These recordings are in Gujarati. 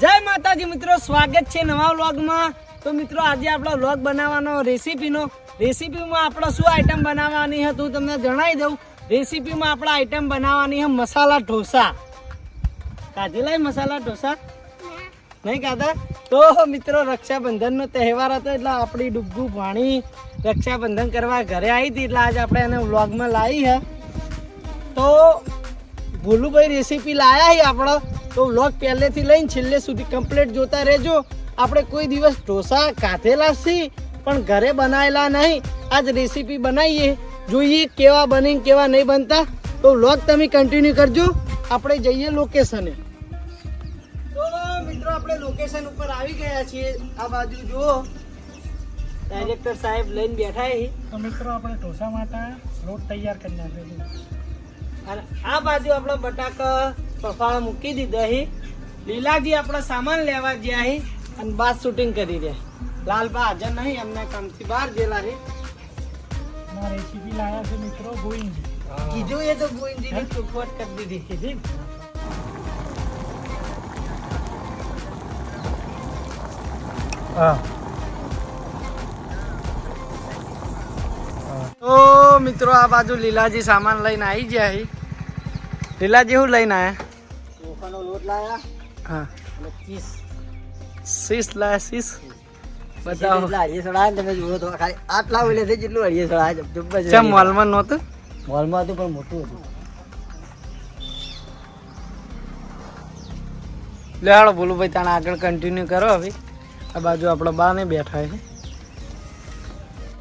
જય માતાજી મિત્રો, સ્વાગત છે નવા વ્લોગમાં. તો મિત્રો, આજે આપણો વ્લોગ બનાવવાનો રેસીપીનો. રેસીપીમાં આપણે શું આઈટમ બનાવવાની હતું હું તમને જણાવી દઉં. રેસીપીમાં આપણે આઈટમ બનાવવાની છે મસાલા ઢોસા. કાઢેલા મસાલા ઢોસા? નહીં ખાધા તો મિત્રો, રક્ષાબંધનનો તહેવાર હતો એટલે આપણી ડુગ્ગુ ભાણી રક્ષાબંધન કરવા ઘરે આવી હતી એટલે આજે આપણે એને વ્લોગમાં લાવી છે. તો ભોલુભાઈ રેસીપી લાયા હી આપણો? તો વ્લોગ પહેલેથી લઈને છેલ્લે સુધી કમ્પ્લીટ જોતા રહેજો. આપણે કોઈ દિવસ ઢોસા ખાધેલા છીએ પણ ઘરે બનાવેલા નહીં. આજ રેસીપી બનાવીએ. જોઈએ કેવા બને કેવા નહીં બનતા. તો વ્લોગ તમે કન્ટિન્યુ કરજો. આપણે જઈએ લોકેશને તો મિત્રો, આપણે લોકેશન ઉપર આવી ગયા છીએ. આ બાજુ જુઓ. ડાયરેક્ટર સાહેબ લઈને બેઠા તો મિત્રો, આપણે ઢોસા માટે લોટ તૈયાર કરી નાખ્યો છે. અને આ બાજુ આપણે બટાકા પફાળા મૂકી દીધા અહીં. લીલાજી આપણે સામાન લેવા ગયા અહીં અને બાદ શૂટિંગ કરી દે લાલબા હાજર નહીં એમને કામથી બહાર ગયેલા છે. રેસીપી લાયા છે મિત્રો ગોઈંજી કીધું એ તો ગોવિંદજીની ચોખવટ કરી દીધી કીધી હા. તો મિત્રો આ બાજુ લીલાજી સામાન લઈને આવી ગયા લીલાજી જેવું લઈને આવ્યા ચોખાનો લોટ લાયા. હા. અને ચીસ. શીશ લાયા શીશ બતાવો. હળીએ સડાય તમે જુઓ તો ખાલી આટલા ઓલે છે જેટલું હળીએ સડાય ચમ મોલમાં નહોતું? મોલમાં હતું પણ મોટું હતું. લે હાલો બોલું ભાઈ તાણે આગળ કન્ટિન્યુ કરો હવે. આ બાજુ આપણા બા ને બેઠા છે.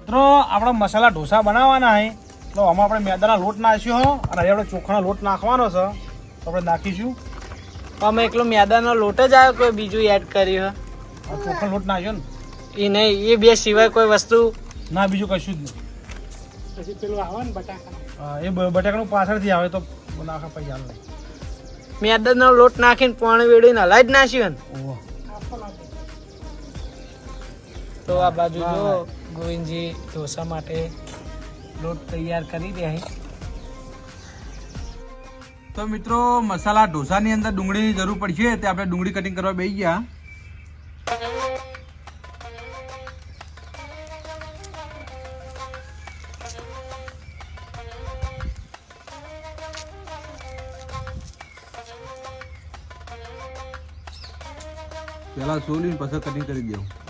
મિત્રો આપણો મસાલા ઢોસા બનાવવાના છે. તો આમાં આપણે મેદાના લોટ નાખ્યો હો અને હવે આપણે ચોખાનો લોટ નાખવાનો છે. તો આપણે નાખીશું. અમે એકલો મેદાનો લોટ જ આવ્યો કોઈ બીજું એડ કર્યું આ ચોખાનો લોટ નાખ્યો ને? એ નહીં એ બે સિવાય કોઈ વસ્તુ ના બીજું કશું જ નહીં. પછી પેલું આવે ને બટાકા એ બટાકાનું પાછળથી આવે તો નાખા પછી હાલ નહીં. મેદાનો લોટ નાખીને પાણી વેડીને હલાઈ જ નાખ્યું ને તો આ બાજુ જો ગોવિંદજી ઢોસા માટે લોટ તૈયાર કરી રહ્યા તો મિત્રો, મસાલા ઢોસાની અંદર ડુંગળીની જરૂર પડશે તે આપણે ડુંગળી કટિંગ કરવા બેસી ગયા. પહેલાં સોલીને પછી કટિંગ કરી દેવું.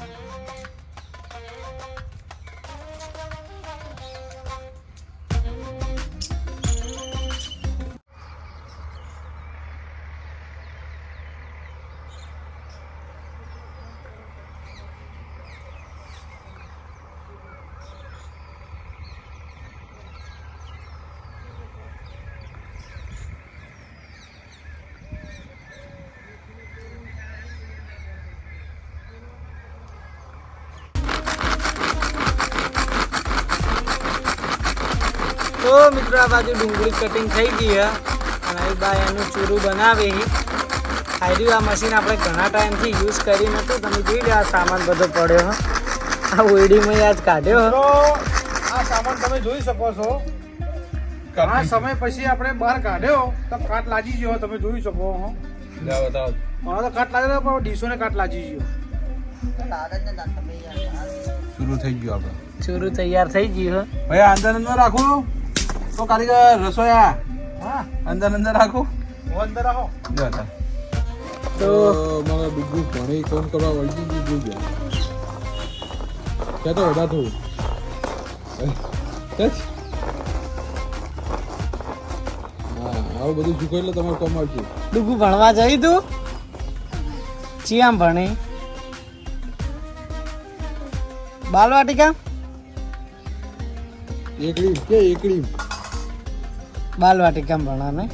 તો મિત્રો આ બાજુ ડુંગળી કટિંગ થઈ ગઈ છે અને બાય એનું ચૂરું બનાવે. છે આર્યું આ મશીન આપણે ઘણા ટાઈમથી યુઝ કરી નતું તમે જોઈ લે આ સામાન બધો પડ્યો હે. આ ઓઈડીમાં આજ કાઢ્યો હતો આ સામાન તમે જોઈ શકો છો. ઘણા સમય પછી આપણે બહાર કાઢ્યો. તો કાટ લાજી ગયો તમે જોઈ શકો હો. બતાવો મને તો કાટ લાગ્યો પણ ડીશોને કાટ લાજી ગયો. શરૂ થઈ ગયું આપણે. ચૂરું તૈયાર થઈ ગયું હે. ભાઈ આંદોલન અંદર અંદર રાખો. તો કારીગર? રસોયા? હા. અંદર અંદર રાખો. અંદર રાખો. જો તો મારા બીજું પાણી ફોન કરવા વળગી જોઈ ગયા. ક્યાં તો વધારે થયું આવું બધું શીખો એટલે તમારે કોમ આવશે. ડુગુ ભણવા જઈ તું? ચિયામ ભણી? બાલવાટિકા? એકડી કે એકડી બાલવાટિકા ભણા ને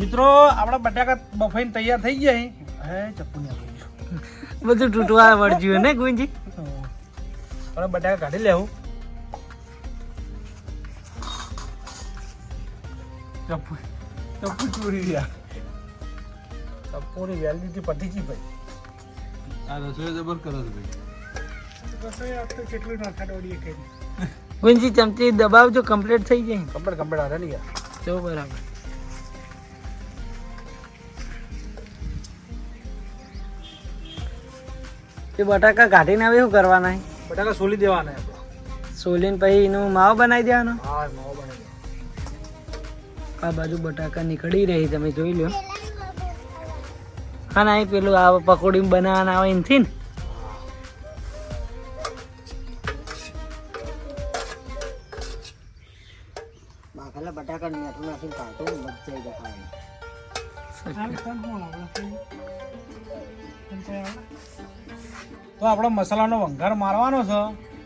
મિત્રો આપણા બટાકા બફાઈને તૈયાર થઈ ગયા. હે. ચપ્પુ ને બધું તૂટવા વળજ્યું ને ગુંજી? હવે બટાકા કાઢી લેવું. ચપ્પુ ચપ્પુ ચોરી ગયા ચપ્પુની વેલિડિટી પતી ગઈ ભાઈ. આ રસોઈ જબર કરો ભાઈ. રસોઈ આપણે કેટલું નાખા દોડીએ કરી. ગુંજી ચમચી દબાવજો કમ્પ્લીટ થઈ જાય. કમ્પ્લીટ કમ્પ્લીટ હારે નહીં યાર જો બરાબર. તે બટાકા કાઢીને આવે શું કરવાના? બટાકા સોલી દેવાના સોલીને પછી એનું માવો બનાવી દેવાનો? હા માવો બનાવી આ બાજુ બટાકા નીકળી રહી તમે જોઈ લો. હા ના એ પેલું આ પકોડી બનાવવાના આવે એનથી ને. તો આપણો મસાલાનો વંઘાર મારવાનો છે.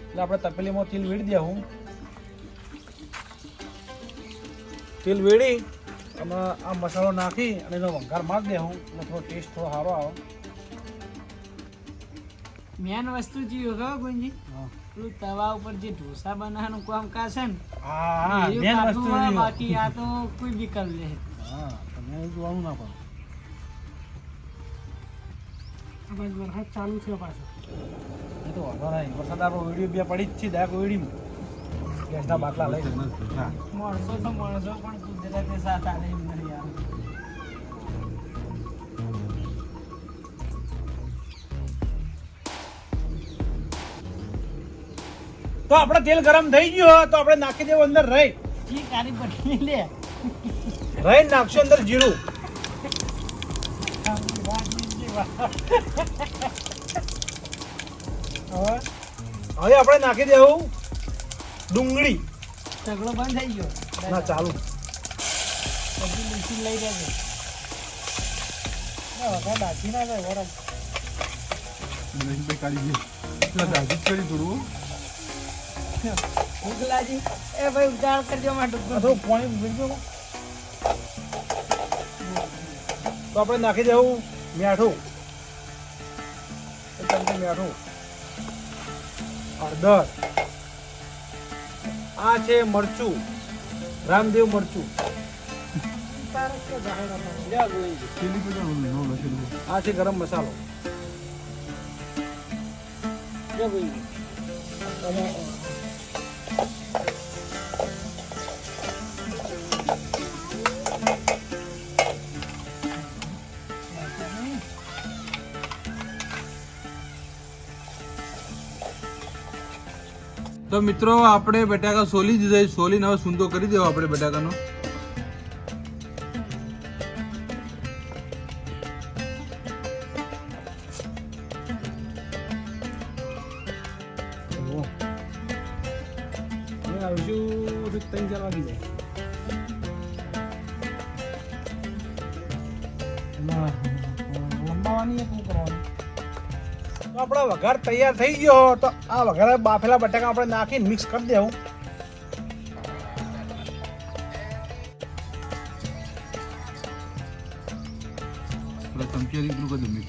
એટલે આપણે તપેલીમાં તેલ વીડી દેવું. તેલ વીડી અને આ મસાલો નાખી અને એનો વંઘાર મારી દેવું. એટલે થોડો ટેસ્ટ થોડો સારો આવે. મેન વસ્તુ જે ખબર ગુંજી પેલું તવા ઉપર જે ઢોસા બનાવવાનું કામકાજ છે ને. બાકી આ તો કોઈ વિકલ્પ નહીં હા તમે જોવાનું ના પડે ચાલુ થયો પાછો. એ તો વાંધો નહીં. વરસાદ આપણો વીડિયો બે પડી જ છે દાયક વીડિયો ગેસના બાટલા લઈ. માણસો તો માણસો પણ કુદરતને સાથ આલે એમ નહીં યાર તો આપણે તેલ ગરમ થઈ ગયું તો આપણે નાખી દેવું અંદર રહી. જી લે. રહી નાખશું અંદર જીરું. હવે હવે આપણે નાખી દેવું ડુંગળી. ઝઘડો બંધ થઈ ગયો. ના ચાલુ. પછી મિશીન લઈ જશે દાચી ના જાય બરાબર ઉગલાજી એ ભાઈ ઉજાળ કરજો માં આ ડૂબો થોડું પાણી તો આપણે નાખી દેવું મીઠું. એક ચમચી મીઠું. હળદર. આ છે મરચું. રામદેવ મરચું. આ છે ગરમ મસાલો. તો મિત્રો આપણે બટાકા સોલી દીધા. સોલીને હવે સૂંદો કરી દેવો આપણે બટાકાનો તો આપણો વઘાર તૈયાર થઈ ગયો તો આ વઘાર બાફેલા બટાકા આપણે નાખીને મિક્સ કરી દેવું. ચમચી રીતનું કરી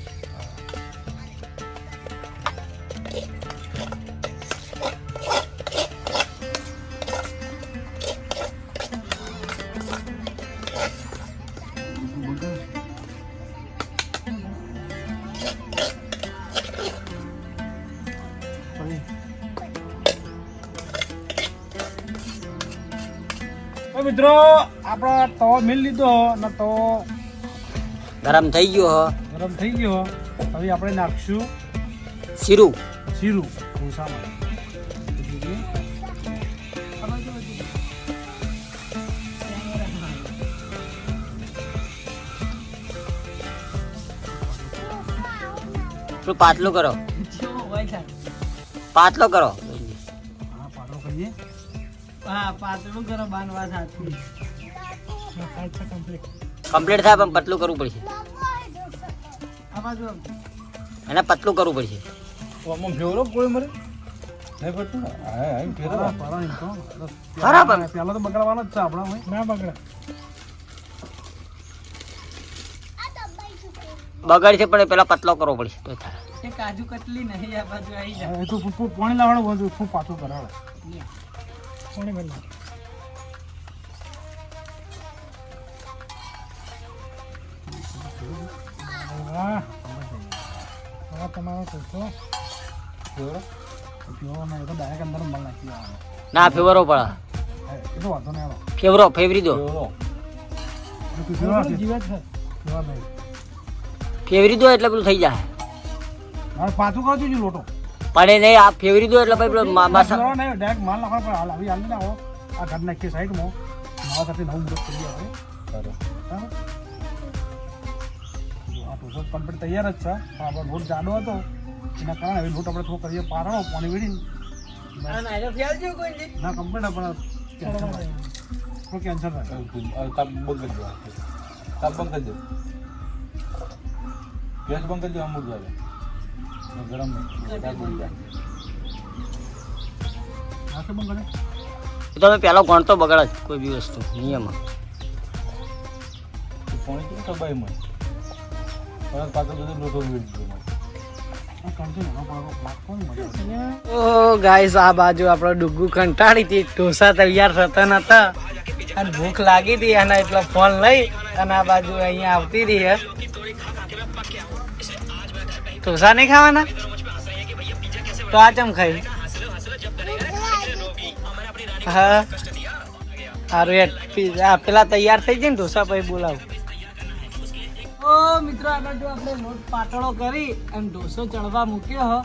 તો મિત્રો આપણો તો મિલ લીધો ને તો ગરમ થઈ ગયો હો. ગરમ થઈ ગયો હવે આપણે નાખશું શીરું. શીરું. ભૂસામાં. પાતલો કરો. પાતળો કરો. હા હા પાતળું કરો બાંધવા સાથે. કમ્પ્લીટ થાય પણ પતલું કરવું પડશે. એને પતલું કરવું પડશે. કોઈ મરે? નહીં પડતું? હા એમ તો. બગડવાનો જ છે આપણા ના બગડે. બગડ છે પણ એ પેલા પતલો કરવો પડશે તો થાય. કાજુ કતલી નહીં આ બાજુ આવી જાય તો પાણી લાવવાનું બધું શું પાછું કરાવે. પાણી ભરી તમારો ના તો ડાયરેક્ટ અંદર મળ નાખી ના ફેવરો પડે એ તો વાંધો નહીં ફેવરો ફેવરી દો. ફેવરી દો એટલે પેલું થઈ જાય. પાછું કહું છું લોટો. પડે નહીં આ ફેવરી દો એટલે ભાઈ પેલો નહીં, direct માલ નાખવાનો પણ હાલ આવી હાલ આવો આ ઘર નાખીએ સાઈડમાં નવા સાથે નવું મુહૂર્ત કરી આવે આ ટોસો કમ્પ્લીટ તૈયાર જ છે. પણ આપણો લોટ જાડો હતો. એના કારણે હવે લોટ આપણે થોડો કરીએ પારણો પાણી વીડીને. ના કમ્પ્લીટ પણ કેન્સર થાય. કરી દો તાપ બંધ કરી દો. ગેસ બંધ કરી દો અમુક જાય ગરમ તમે પહેલો ગણતો બગડા જ કોઈ બી વસ્તુ નિયમ. પાણી લોટો. ઓ ગાઈસ આ બાજુ આપણો ડુગ્ગુ કંટાળી હતી. ઢોસા તૈયાર થતા નતા. અને ભૂખ લાગી હતી અને એટલો ફોન લઈ અને આ બાજુ અહીંયા આવતી રહી હે. ઢોસા નહીં ખાવાના? તો આ ચમ ખાઈ? હા. સારું યાર પી- આ પેલા તૈયાર થઈ જાય ને ઢોસા ભાઈ બોલાવું. ઓ મિત્રો આગળ જો આપણે લોટ પાતળો કરી અને ઢોસો ચડવા મૂક્યો હો.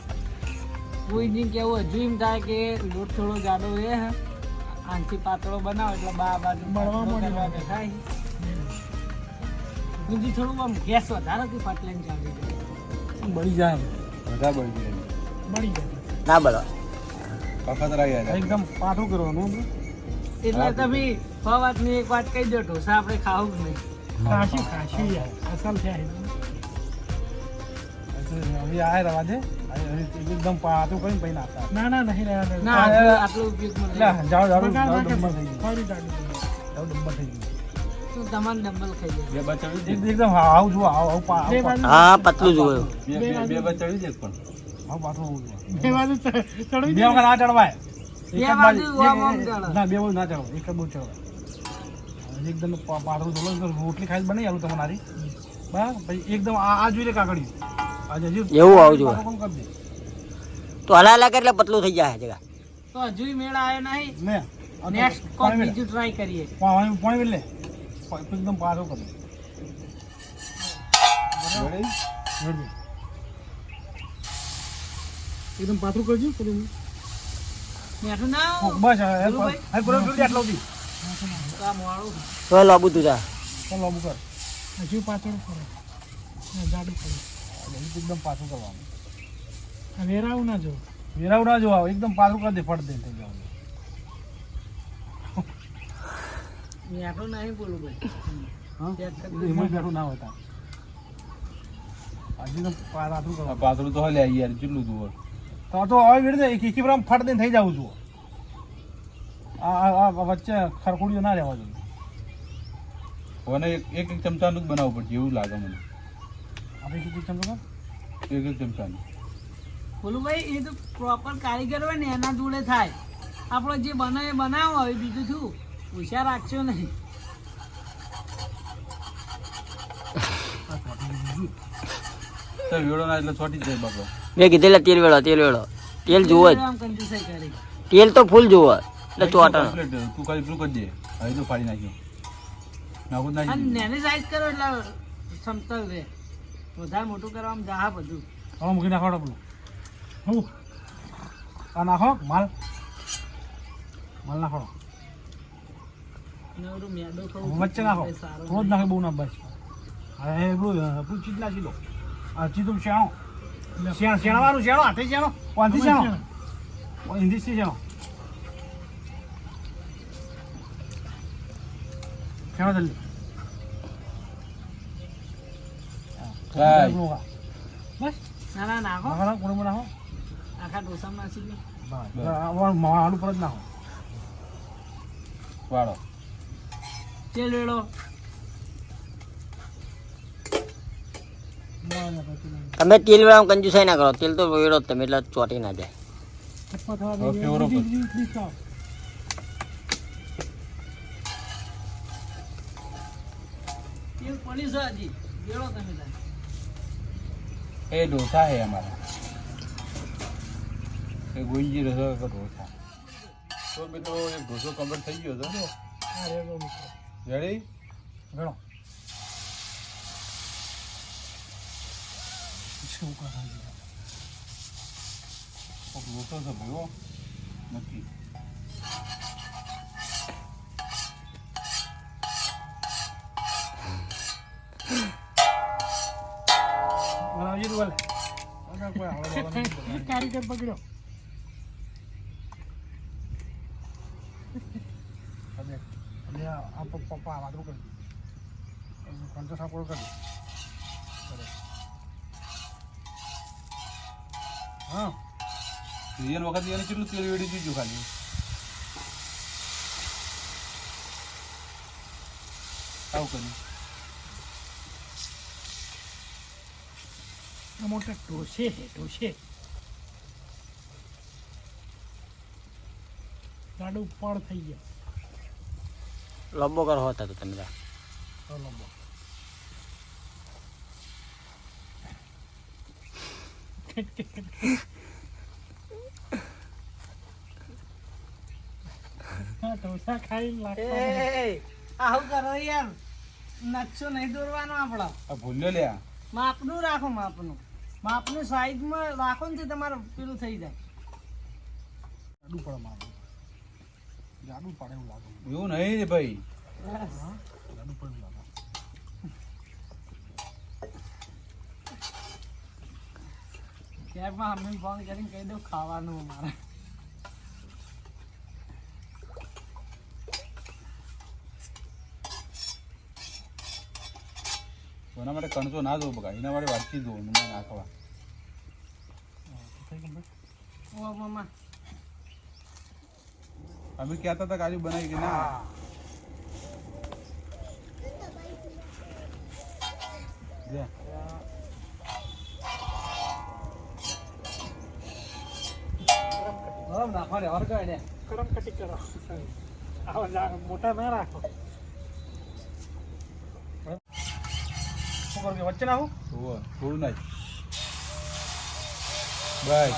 કોઈની કેવું હજુ એમ થાય કે લોટ થોડો જાડો એ હે. આનથી પાતળો બનાવો એટલે બા બાજુ મળવા કરવા થાય બીજી થોડું આમ ગેસ વધારે થી પાટલે ચાલી જાય બળી જાય એમ. બધા બળી જાય બળી જાય. ના બરો રહી જાય એકદમ પાછું કરવાનું એટલે તમે છ વાતની એક વાત કહી દો ઢોસા આપણે ખાવું જ નહીં? ખાશી ખાશી યાર. અસલ છે હવે આ રવા દે. એકદમ પાછું કરીને પછી નાખતા ના ના નહીં ના આટલું આટલું ઉપયોગમાં એટલે નહીં. જાઓ જાઓ જાઓ ડમ્બર થઈ ગયું. જાઓ ડમ્બર થઈ ગયું. હા આવું જુઓ આવું આવું પા- આવું પા- હા પતલું જોયું બે બે ચડી દે પણ. આવું પાછું આવું બે વખત ના ચડવાય. બે બાજુ- બાજુ આમ આમ એક- ચડે. ના બે બાજુ ના ચડો એક જ બાજુ ચડવાય. એકદમ પાતળું ધોલો રોટલી ખાઈ બનાવી આલું તમારી બરાબર? પછી એકદમ આ આ જોઈ લે કાકડી. આજે હજુ એવું આવું કોણ તો હલા હલા એટલે પતલું થઈ જાય જગા તો હજુ મેળ આવ્યો નહીં. નેક્સ્ટ કોક બીજું ટ્રાય કરીએ. પાણી પાણી લે. એકદમ પાછો કરી. એકદમ પાથરું કરજો પેલું. ના બસ તો લાંબુ તું જા. ચાલો કર. હજુ પાછળ કરો. જાડું કરો. એકદમ પાછું કરવાનું. વેરાવું ના જો વેરાવું ના જો આવ એકદમ પાછું કરી દે ફટ દે થઈ જવાનું. મેઠું નહીં બોલું ભાઈ. એમાં બેઠું. ના હોતા હજી તો પાતળું તો યાર હવે વેડી દે એક પર ફટ દઈને થઈ જવું છું આ આ આ વચ્ચે ખરખુડીઓ ના રહેવા જોઈએ અને એક એક એક ચમચાનું જ બનાવવું પડશે એવું લાગે મને. આપણે એક એક ચમચાનું. બોલું ભાઈ એ તો પ્રોપર કારીગર હોય ને એના જોડે થાય. આપણો જે બનાવે એ બનાવો હવે બીજું શું? હોશિયાર રાખશો નહીં. વેળો ના એટલે છોટી જ જાય મેં કીધેલા તેલ વેળો તેલ વેળો. તેલ જુઓ જ. તેલ તો ફૂલ જુઓ એટલે ચોટા. તું ખાલી પેલું કરી દે. હવે તો ફાડી નાખ્યો. નાખું નાખી નાની સાઈઝ કરો એટલે સમતલ રહે. વધારે મોટું કરવામાં જાહા બધું. હવે મૂકી નાખો પેલું. હું? આ નાખો માલ. માલ નાખો ને ઓલું મેદો ખાવું વચ્ચે નાખો રોજ નાખે બહુ ના બસ હવે પેલું પૂછી જ નાખી દો શેણો શેણ શેણવાનું શેણો હાથે શેણો વાંધી શેણો હિન્દીથી શેણો શેણો જલ્દી કાંઈ. બસ ના ના નાખો નાખો નાખો કોણ નાખો આખા ડોસામાં નાસી દો બસ આલુ પર જ નાખો વાળો તેલ વેળો. તમે તેલ વેળા કંજુસાઈ ના કરો. તેલ તો વેળો જ તમે એટલે ચોટી ના જાય. એ પડી છે ગુંજી હે અમારા. એ ગોઈજી રસો કે તો મિત્રો એક ઢોસો કમ્પ્લીટ થઈ ગયો હતો મિત્રો. રેડી ગણો. શું કરો છો? કોક લોટો છે ભાઈઓ નથી. કારીગર પકડ્યો. વાતરું કરી કંચો સાપોળ કરી કરે. હા. સિરિયલ વખત એને કેટલું તેલ વેડી દીધું ખાલી? આવું કર્યું આ મોટા ઢોસે છે ઢોસે. ગાડું પડ થઈ ગયો. લંબો કરો હતા તો તમે. લંબો ઢોસા ખાઈને લાગતા આવું કરો યાર નકશો નહીં દોરવાનો આપણો ભૂલ્યો લ્યા માપનું રાખો માપનું માપનું સાઈઝમાં રાખો ને તે તમારે પેલું થઈ જાય પડે જાડું પડે એવું લાગે. એવું નહીં રે ભાઈ. જાડું પડે એવું લાગે. કેબમાં અમે ફોન કરીને કહી દઉં ખાવાનું અમારે. એના માટે કણસો ના દો બગા એના માટે વાંચી દો મને નાખવા? ઓ મમ્મા. અમે કહેતા હતા કાજુ બનાવી કે ના. મોટા ના રાખો. શું કરું કે વચ્ચે નાખું? થોડું નાખ. બસ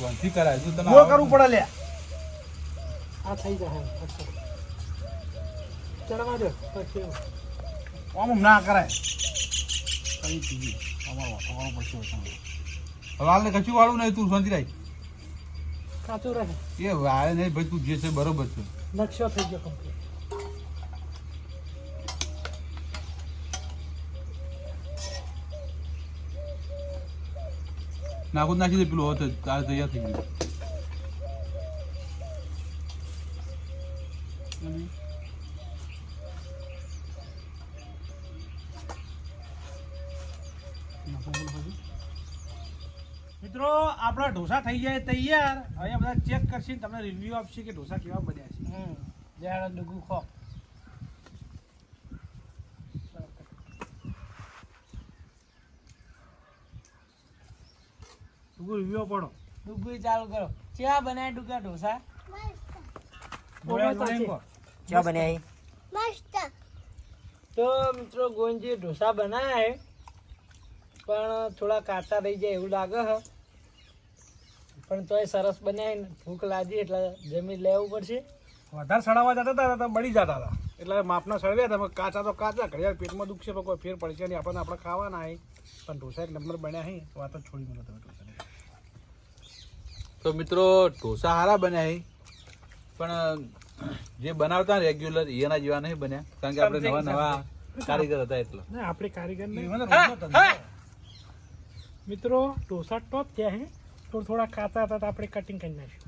વનથી કરાય તું તમે કરવું પડે લે. આ થઈ જાય ચડવા દો પછી આમ આમ ના કરાય. કઈ પીવી અમારો વાપરવાનો પડશે. હવે હાલને કશું વાળું નહીં તું શાંતિ રાખ. કાચું રહે. એ વાળે નહીં ભાઈ તું જે છે બરોબર છે. નકશો થઈ ગયો કમ્પ્લીટ નાખું નાખી દે પેલું હોત તારે તૈયાર થઈ ગયું. મિત્રો આપણા ઢોસા થઈ જાય તૈયાર. હવે બધા ચેક કરશે તમને રિવ્યુ આપશે કે ઢોસા કેવા બન્યા છે. જયારે ડુગુ ખો. તું રિવ્યુ પડો. ડુગુ ચાલુ કરો. ચા બનાય ડુગા ઢોસા? ચા બનાય બન્યા તો મિત્રો ગોંજી ઢોસા બનાયા પણ થોડા કાચા રહી જાય એવું લાગે હ પણ તોય સરસ બન્યા હે ભૂખ લાગી એટલે જમી લેવું પડશે. વધારે સડાવવા જતા હતા તો બળી જતા હતા. એટલે માપના સળવ્યા હતા. કાચા તો કાચા. ઘડિયાળ પેટમાં દુખશે પણ કોઈ ફેર પડશે નહીં. આપણને આપણે ખાવાના આવી પણ ઢોસા એક નંબર બન્યા હે વાત જ છોડી મળો તમે ઢોસાની. તો મિત્રો ઢોસા સારા બન્યા છે પણ જે બનાવતા રેગ્યુલર એના જેવા નહીં બન્યા. કારણ કે આપણે નવા નવા કારીગર હતા એટલે. ના આપણે કારીગર. મિત્રો ઢોસા ટોપ થયા હે. તો થોડા કાચા હતા તો આપણે કટિંગ કરી નાખ્યું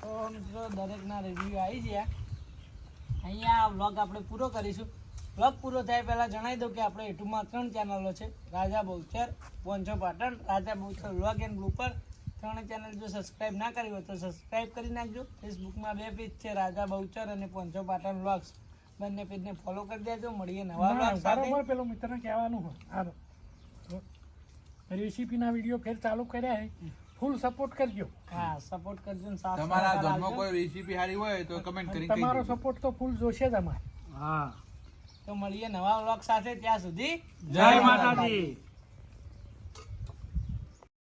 તો મિત્રો દરેકના રિવ્યુ આવી ગયા. અહીંયા વ્લોગ આપણે પૂરો કરીશું. વ્લોગ પૂરો થાય પહેલાં જણાવી દઉં કે આપણે યુટ્યુબમાં ત્રણ ચેનલો છે. Raja Bahuchar પોંચો Patan Raja Bahuchar vlog and blooper ત્રણે ચેનલ જો સબસ્ક્રાઇબ ના કરી હોય તો સબસ્ક્રાઇબ કરી નાખજો. ફેસબુકમાં બે પેજ છે રાજા બહુચર અને પોંચો પાટણ વ્લોગ્સ બંને પેજને ફોલો કરી દેજો મળીએ નવા વ્લોગ સાથે. પેલો મિત્રને કહેવાનું હોય. હાલો. રેસીપીના વીડિયો ફેર ચાલુ કર્યા હે ફૂલ સપોર્ટ કરજો. હા સપોર્ટ કરજો ને સાથ તમારા ઘરમાં કોઈ રેસીપી સારી હોય તો કમેન્ટ કરી તમારો સપોર્ટ તો ફૂલ જોશે જ અમારે. તો મળીએ નવા વ્લોગ સાથે ત્યાં સુધી. જય માતાજી.